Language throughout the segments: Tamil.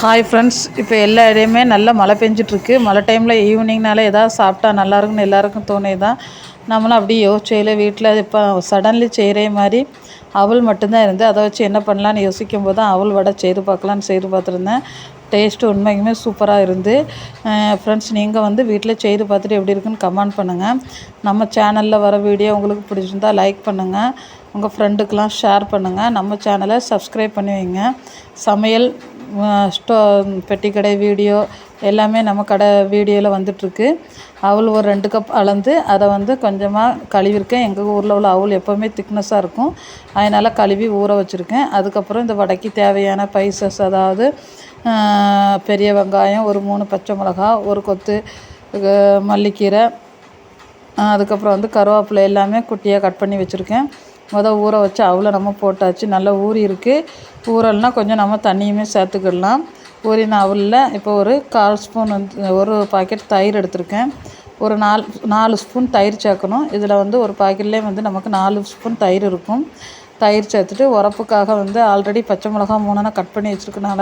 ஹாய் ஃப்ரெண்ட்ஸ் இப்போ எல்லா இடையுமே நல்லா மழை பெஞ்சிட்ருக்கு. மழை டைமில் ஈவினிங்னால எதாவது சாப்பிட்டா நல்லாயிருக்குன்னு எல்லாருக்கும் தோணிதான் நம்மளும் அப்படியே யோசிச்சையில் வீட்டில் இப்போ சடன்லி செய்கிற மாதிரி அவள் மட்டும்தான் இருந்து அதை வச்சு என்ன பண்ணலான்னு யோசிக்கும் போது தான் அவள் வடை செய்து பார்க்கலான்னு செய்து பார்த்துருந்தேன். டேஸ்ட்டு உண்மைக்குமே சூப்பராக இருந்து. ஃப்ரெண்ட்ஸ் நீங்கள் வந்து வீட்டில் செய்து பார்த்துட்டு எப்படி இருக்குன்னு கமெண்ட் பண்ணுங்கள் நம்ம சேனலில் வர வீடியோ உங்களுக்கு பிடிச்சிருந்தா லைக் பண்ணுங்கள் உங்கள் ஃப்ரெண்டுக்கெலாம் ஷேர் பண்ணுங்கள் நம்ம சேனலை சப்ஸ்கிரைப் பண்ணி வைங்க. சமையல் ஸ்டோ பெட்டி கடை வீடியோ எல்லாமே நம்ம கடை வீடியோவில் வந்துட்டுருக்கு. அவள் ஒரு ரெண்டு கப் அளந்து அதை வந்து கொஞ்சமாக கழுவிருக்கேன். எங்கள் ஊரில் உள்ள அவள் எப்போவுமே திக்னஸாக இருக்கும். அதனால் கழுவி ஊற வச்சுருக்கேன். அதுக்கப்புறம் இந்த வடைக்கு தேவையான பைசஸ் அதாவது பெரிய வெங்காயம் ஒரு மூணு பச்சை மிளகா ஒரு கொத்து மல்லிக்கீரை அதுக்கப்புறம் வந்து கருவேப்பிலை எல்லாமே குட்டியாக கட் பண்ணி வச்சுருக்கேன். மொதல் ஊற வச்சு அவ்வளோ நம்ம போட்டாச்சு. நல்லா ஊறி இருக்குது ஊறலைனா கொஞ்சம் நம்ம தண்ணியுமே சேர்த்துக்கிடலாம். ஊறின அவலில் இப்போ ஒரு கால் ஸ்பூன் வந்து ஒரு பாக்கெட் தயிர் எடுத்திருக்கேன். ஒரு நாலு நாலு ஸ்பூன் தயிர் சேர்க்கணும். இதில் வந்து ஒரு பாக்கெட்லேயே வந்து நமக்கு நாலு ஸ்பூன் தயிர் இருக்கும். தயிர் சேர்த்துட்டு உரப்புக்காக வந்து ஆல்ரெடி பச்சை மிளகா மூணுனா கட் பண்ணி வச்சுருக்கனால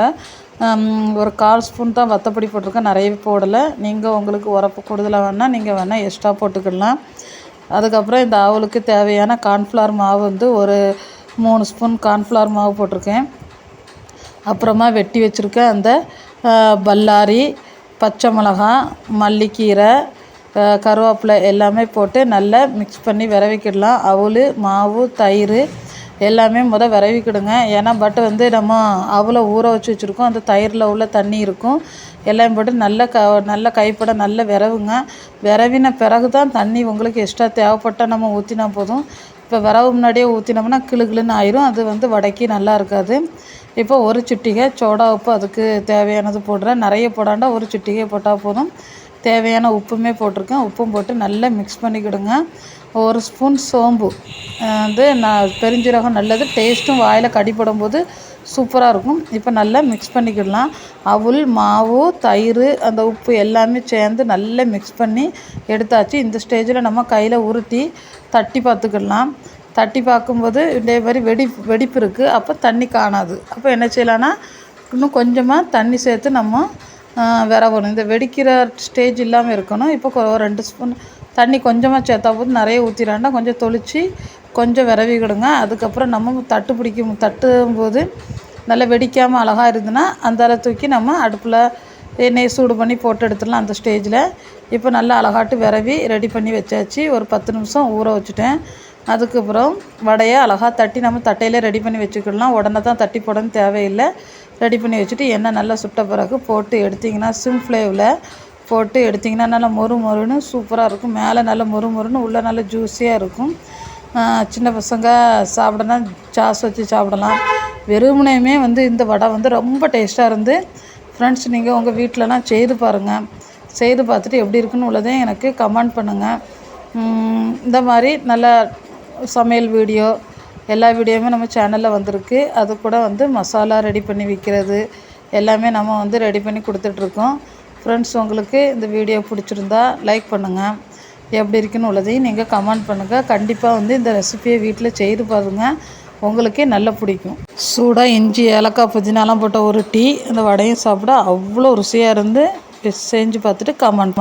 ஒரு கால் ஸ்பூன் தான் வத்தப்படி போட்டிருக்கேன். நிறையவே போடலை. நீங்கள் உங்களுக்கு உரப்பு கூடுதலாக வேணால் நீங்கள் வேணால் எக்ஸ்ட்ரா போட்டுக்கலாம் அதுக்கப்புறம் இந்த ஆவலுக்கு தேவையான கார்ன்ஃப்ளவர் மாவு வந்து ஒரு மூணு ஸ்பூன் கார்ன்ஃப்ளவர் மாவு போட்டிருக்கேன். அப்புறமா வெட்டி வச்சுருக்கேன் அந்த பல்லாரி பச்சை மிளகா மல்லிக்கீரை கருவேப்பிலை எல்லாமே போட்டு நல்லா மிக்ஸ் பண்ணி விரவிக்கிடலாம். அவல் மாவு தயிர் எல்லாமே முத விரவிக்கிடுங்க. ஏன்னா பட் வந்து நம்ம அவலை ஊற வச்சு வச்சுருக்கோம். அந்த தயிரில் உள்ள தண்ணி இருக்கும். எல்லாம் போட்டு நல்ல க நல்ல கைப்பட நல்ல விரவுங்க விரவின பிறகு தான் தண்ணி உங்களுக்கு எக்ஸ்ட்ரா தேவைப்பட்டால் நம்ம ஊற்றினா போதும். இப்போ விரவு முன்னாடியே ஊற்றினோம்னா கிளு கிளுன்னு ஆயிரும். அது வந்து வடைக்கு நல்லா இருக்காது. இப்போ ஒரு சுட்டிகை சோடா உப்பு அதுக்கு தேவையானது போடுறேன். நிறைய போடாண்டா ஒரு சுட்டிகை போட்டால் போதும். தேவையான உப்புமே போட்டிருக்கேன். உப்பும் போட்டு நல்லா மிக்ஸ் பண்ணிக்கிடுங்க. ஒரு ஸ்பூன் சோம்பு. வந்து நான் பெருஞ்சீரகம் நல்லது. டேஸ்ட்டும் வாயில் கடிப்படும் போது சூப்பராக இருக்கும். இப்போ நல்லா மிக்ஸ் பண்ணிக்கிடலாம். அவுல் மாவு தயிர் அந்த உப்பு எல்லாமே சேர்ந்து நல்லா மிக்ஸ் பண்ணி எடுத்தாச்சு. இந்த ஸ்டேஜில் நம்ம கையில் உருட்டி தட்டி பார்த்துக்கிடலாம். தட்டி பார்க்கும்போது இதே மாதிரி வெடி வெடிப்பு இருக்குது அப்போ தண்ணி காணாது. அப்போ என்ன செய்யலான்னா இன்னும் கொஞ்சமாக தண்ணி சேர்த்து நம்ம விரவணும் இந்த வெடிக்கிற ஸ்டேஜ் இல்லாமல் இருக்கணும். இப்போ ரெண்டு ஸ்பூன் தண்ணி கொஞ்சமாக சேர்த்தா போதும். நிறைய ஊற்றிடாண்டா கொஞ்சம் தொளித்து கொஞ்சம் விரவிக்கிடுங்க அதுக்கப்புறம் நம்ம தட்டு பிடிக்கும் தட்டும் போது நல்லா வெடிக்காமல் அழகாக இருந்ததுன்னா அந்த தூக்கி நம்ம அடுப்பில் எண்ணெயை சூடு பண்ணி போட்டு எடுத்துடலாம் அந்த ஸ்டேஜில் இப்போ நல்லா அழகாட்டு விரவி ரெடி பண்ணி வச்சாச்சு. ஒரு பத்து நிமிஷம் ஊற வச்சுட்டேன். அதுக்கப்புறம் வடையை அழகாக தட்டி நம்ம தட்டையில் ரெடி பண்ணி வச்சுக்கிடலாம். உடனே தான் தட்டி போடணும். தேவையில்லை. ரெடி பண்ணி வச்சுட்டு எண்ணெய் நல்லா சுட்ட பிறகு போட்டு எடுத்திங்கன்னா சிம் ஃப்ளேவில் போட்டு எடுத்திங்கன்னா நல்லா மொறு மொறுன்னு சூப்பராக இருக்கும். மேலே நல்லா மொறு மொறுன்னு உள்ளே நல்லா ஜூஸியாக இருக்கும். சின்ன பசங்க சாப்பிடனா சாஸ் வச்சு சாப்பிடலாம். வெறுமனையுமே வந்து இந்த வடை வந்து ரொம்ப டேஸ்ட்டாக இருந்து ஃப்ரெண்ட்ஸ் நீங்கள் உங்கள் வீட்டிலலாம் செய்து பாருங்கள் செய்து பார்த்துட்டு எப்படி இருக்குன்னு உள்ளதையும் எனக்கு கமெண்ட் பண்ணுங்கள் இந்த மாதிரி நல்லா சமையல் வீடியோ எல்லா வீடியோவுமே நம்ம சேனலில் வந்திருக்கு. அது கூட வந்து மசாலா ரெடி பண்ணி விற்கிறது எல்லாமே நம்ம வந்து ரெடி பண்ணி கொடுத்துட்ருக்கோம் ஃப்ரெண்ட்ஸ் உங்களுக்கு இந்த வீடியோ பிடிச்சிருந்தா லைக் பண்ணுங்கள் எப்படி இருக்குன்னு உள்ளதையும் நீங்கள் கமெண்ட் பண்ணுங்கள் கண்டிப்பாக வந்து இந்த ரெசிபியை வீட்டில் செய்து பாருங்கள் உங்களுக்கே நல்லா பிடிக்கும். சூடாக இஞ்சி ஏலக்காய் புதினாலாம் போட்ட ஒரு டீ அந்த வடையும் சாப்பிட அவ்வளோ ருசியாக இருந்து செஞ்சு பார்த்துட்டு கமெண்ட்